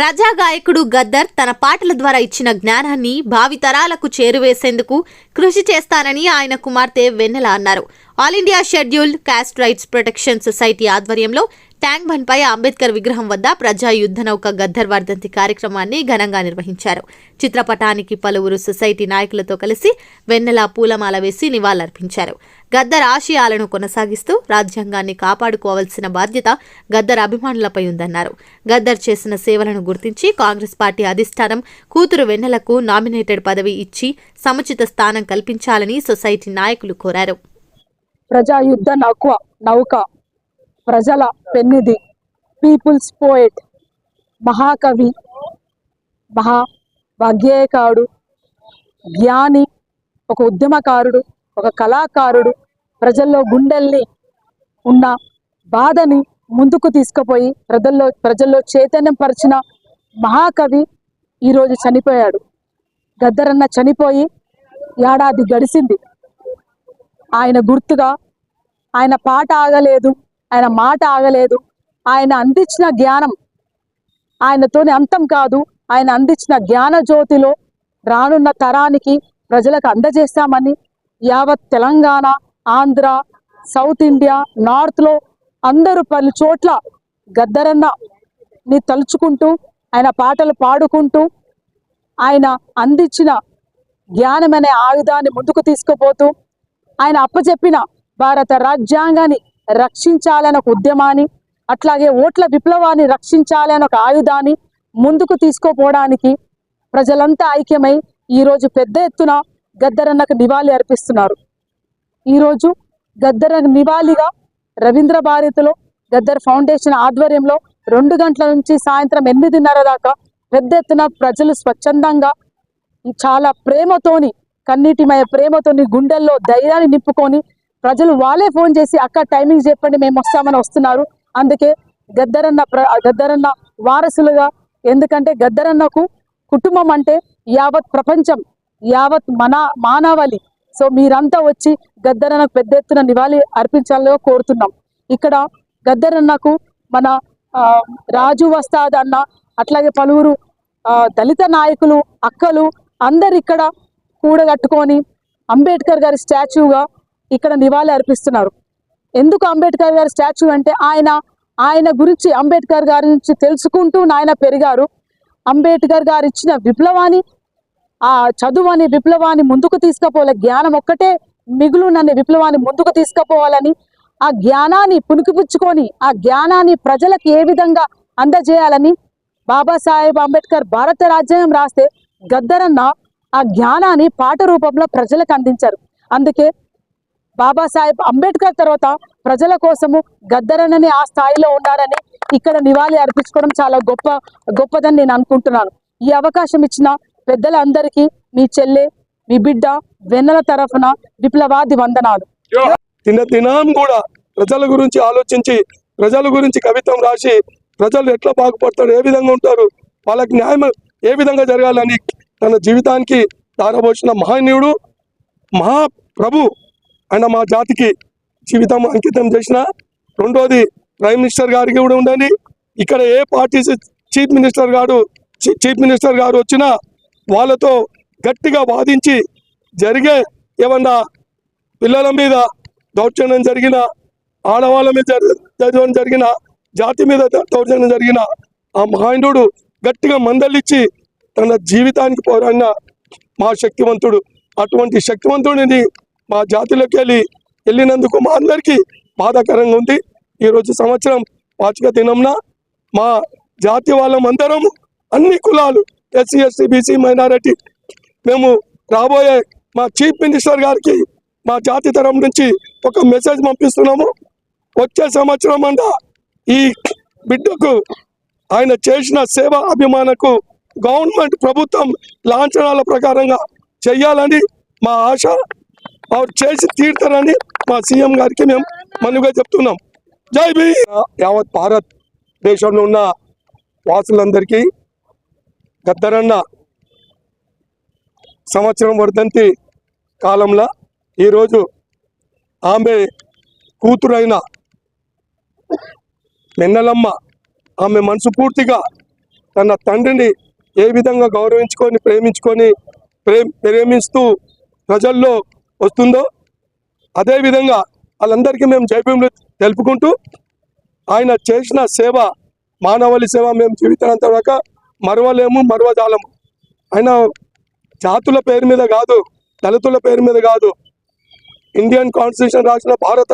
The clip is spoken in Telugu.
ప్రజా గాయకుడు గద్దర్ తన పాటల ద్వారా ఇచ్చిన జ్ఞానాన్ని భావితరాలకు చేరువేసేందుకు కృషి చేస్తానని ఆయన కుమార్తె వెన్నెల అన్నారు. All India scheduled caste rights protection society ఆధ్వర్యంలో ట్యాంక్ బండ్ పై అంబేద్కర్ విగ్రహం వద్ద ప్రజా యుద్ధ నౌక గద్దర్ వర్ధంతి కార్యక్రమాన్ని ఘనంగా నిర్వహించారు. చిత్రపటానికి పలువురు సొసైటీ నాయకులతో కలిసి వెన్నెల పూలమాల వేసి నివాళులర్పించారు. గద్దర్ ఆశయాలను కొనసాగిస్తూ రాజ్యాంగాన్ని కాపాడుకోవాల్సిన బాధ్యత గద్దర్ అభిమానులపై ఉందన్నారు. గద్దర్ చేసిన సేవలను గుర్తించి కాంగ్రెస్ పార్టీ అధిష్టానం కూతురు వెన్నెలకు నామినేటెడ్ పదవి ఇచ్చి సముచిత స్థానం కల్పించాలని సొసైటీ నాయకులు కోరారు. ప్రజా యుద్ధ నౌక నౌక ప్రజల పెన్నిది పీపుల్స్ పోయెట్ మహాకవి మహా వాగ్గేయకారుడు జ్ఞాని ఒక ఉద్యమకారుడు ఒక కళాకారుడు ప్రజల్లో గుండెల్ని ఉన్న బాధని ముందుకు తీసుకుపోయి ప్రజల్లో ప్రజల్లో చైతన్యం పరిచిన మహాకవి ఈరోజు చనిపోయాడు. గద్దరన్న చనిపోయి ఏడాది గడిచింది ఆయన గుర్తుగా ఆయన పాట ఆగలేదు ఆయన మాట ఆగలేదు. ఆయన అందించిన జ్ఞానం ఆయనతోని అంతం కాదు. ఆయన అందించిన జ్ఞాన జ్యోతిలో రానున్న తరానికి ప్రజలకు అందజేస్తామని యావత్ తెలంగాణ ఆంధ్ర సౌత్ ఇండియా నార్త్లో అందరూ పలు చోట్ల గద్దరన్న ని తలుచుకుంటూ ఆయన పాటలు పాడుకుంటూ ఆయన అందించిన జ్ఞానం అనే ఆయుధాన్ని ముందుకు తీసుకుపోతూ ఆయన అప్పచెప్పిన భారత రాజ్యాంగాన్ని రక్షించాలని ఒక ఉద్యమాన్ని అట్లాగే ఓట్ల విప్లవాన్ని రక్షించాలని ఒక ఆయుధాన్ని ముందుకు తీసుకోపోవడానికి ప్రజలంతా ఐక్యమై ఈరోజు పెద్ద ఎత్తున గద్దరన్నకు నివాళి అర్పిస్తున్నారు. ఈరోజు గద్దర నివాళిగా రవీంద్ర భారతిలో గద్దర్ ఫౌండేషన్ ఆధ్వర్యంలో రెండు గంటల నుంచి సాయంత్రం ఎనిమిదిన్నర దాకా పెద్ద ఎత్తున ప్రజలు స్వచ్ఛందంగా చాలా ప్రేమతోని కన్నీటిమయ ప్రేమతోని గుండెల్లో ధైర్యాన్ని నింపుకొని ప్రజలు వాళ్ళే ఫోన్ చేసి అక్క టైమింగ్ చెప్పండి మేము వస్తామని వస్తున్నారు. అందుకే గద్దరన్న ప్ర గద్దరన్న వారసులుగా ఎందుకంటే గద్దరన్నకు కుటుంబం అంటే యావత్ ప్రపంచం యావత్ మన మానవాళి సో మీరంతా వచ్చి గద్దరన్నకు పెద్ద ఎత్తున నివాళి అర్పించాలో కోరుతున్నాం. ఇక్కడ గద్దరన్నకు మన రాజు వస్తాద్ అన్న అట్లాగే పలువురు దళిత నాయకులు అక్కలు అందరు ఇక్కడ కూడగట్టుకొని అంబేద్కర్ గారి స్టాచ్యూగా ఇక్కడ నివాళి అర్పిస్తున్నారు. ఎందుకు అంబేద్కర్ గారి స్టాచ్యూ అంటే ఆయన ఆయన గురించి అంబేద్కర్ గారి నుంచి తెలుసుకుంటూ నాయన పెరిగారు. అంబేద్కర్ గారు ఇచ్చిన విప్లవాన్ని ఆ చదువు అనే విప్లవాన్ని ముందుకు తీసుకుపోవాలి. జ్ఞానం ఒక్కటే మిగులుననే విప్లవాన్ని ముందుకు తీసుకుపోవాలని ఆ జ్ఞానాన్ని పుణికిపుచ్చుకొని ఆ జ్ఞానాన్ని ప్రజలకు ఏ విధంగా అందజేయాలని బాబాసాహెబ్ అంబేద్కర్ భారత రాజ్యాంగం రాస్తే గద్దరన్న ఆ జ్ఞానాన్ని పాట రూపంలో ప్రజలకు అందించారు. అందుకే బాబాసాహెబ్ అంబేద్కర్ తర్వాత ప్రజల కోసము గద్దరనని ఆ స్థాయిలో ఉండాలని ఇక్కడ నివాళి అర్పించుకోవడం చాలా గొప్ప గొప్పదని నేను అనుకుంటున్నాను. ఈ అవకాశం ఇచ్చిన పెద్దలందరికీ మీ చెల్లె మీ బిడ్డ వెన్నెల తరఫున విప్లవాది వందనాలు. తిన దినం కూడా ప్రజల గురించి ఆలోచించి ప్రజల గురించి కవిత్వం రాసి ప్రజలు ఎట్లా బాగుపడతారు ఏ విధంగా ఉంటారు వాళ్ళకి న్యాయం ఏ విధంగా జరగాలని తన జీవితానికి దారబోసిన మహనీయుడు మహాప్రభు ఆయన మా జాతికి జీవితం అంకితం చేసిన రెండోది ప్రైమ్ మినిస్టర్ గారికి కూడా ఉండండి. ఇక్కడ ఏ పార్టీ చీఫ్ మినిస్టర్ గారు చీఫ్ మినిస్టర్ గారు వచ్చినా వాళ్ళతో గట్టిగా వాదించి జరిగే ఏమన్నా పిల్లల మీద దౌర్జన్యం జరిగిన ఆడవాళ్ళ మీద జరిగిన జాతి మీద దౌర్జన్యం జరిగిన ఆ మహాయుడు గట్టిగా మందలిచ్చి తన జీవితానికి పోరాడిన మా శక్తివంతుడు అటువంటి శక్తివంతుడిని మా జాతిలోకి వెళ్ళి వెళ్ళినందుకు మా అందరికీ బాధాకరంగా ఉంది. ఈరోజు సంవత్సరం వాచిక దినంన మా జాతి వాళ్ళం అందరం అన్ని కులాలు ఎస్సీ ఎస్టీ బీసీ మైనారిటీ మేము రాబోయే మా చీఫ్ మినిస్టర్ గారికి మా జాతి తరం నుంచి ఒక మెసేజ్ పంపిస్తున్నాము. వచ్చే సంవత్సరం అంట ఈ బిడ్డకు ఆయన చేసిన సేవ అభిమానకు గవర్నమెంట్ ప్రభుత్వం లాంఛనాల ప్రకారంగా చెయ్యాలని మా ఆశ వారు చేసి తీరుతారని మా సీఎం గారికి మేము మనుగా చెప్తున్నాం. జై బీ యావత్ భారత్ దేశంలో ఉన్న వాసులందరికీ గద్దరన్న సంవత్సరం వర్ధంతి కాలంలో ఈరోజు ఆమె కూతురైన మెన్నలమ్మ ఆమె మనసు పూర్తిగా తన తండ్రిని ఏ విధంగా గౌరవించుకొని ప్రేమించుకొని ప్రేమ ప్రేమిస్తూ ప్రజల్లో వస్తుందో అదేవిధంగా వాళ్ళందరికీ మేము జైభీములు తెలుపుకుంటూ ఆయన చేసిన సేవ మానవాళి సేవ మేము జీవితాంత దాకా మరవలేము మరవజాలము. ఆయన జాతుల పేరు మీద కాదు దళితుల పేరు మీద కాదు ఇండియన్ కాన్స్టిట్యూషన్ రాసిన భారత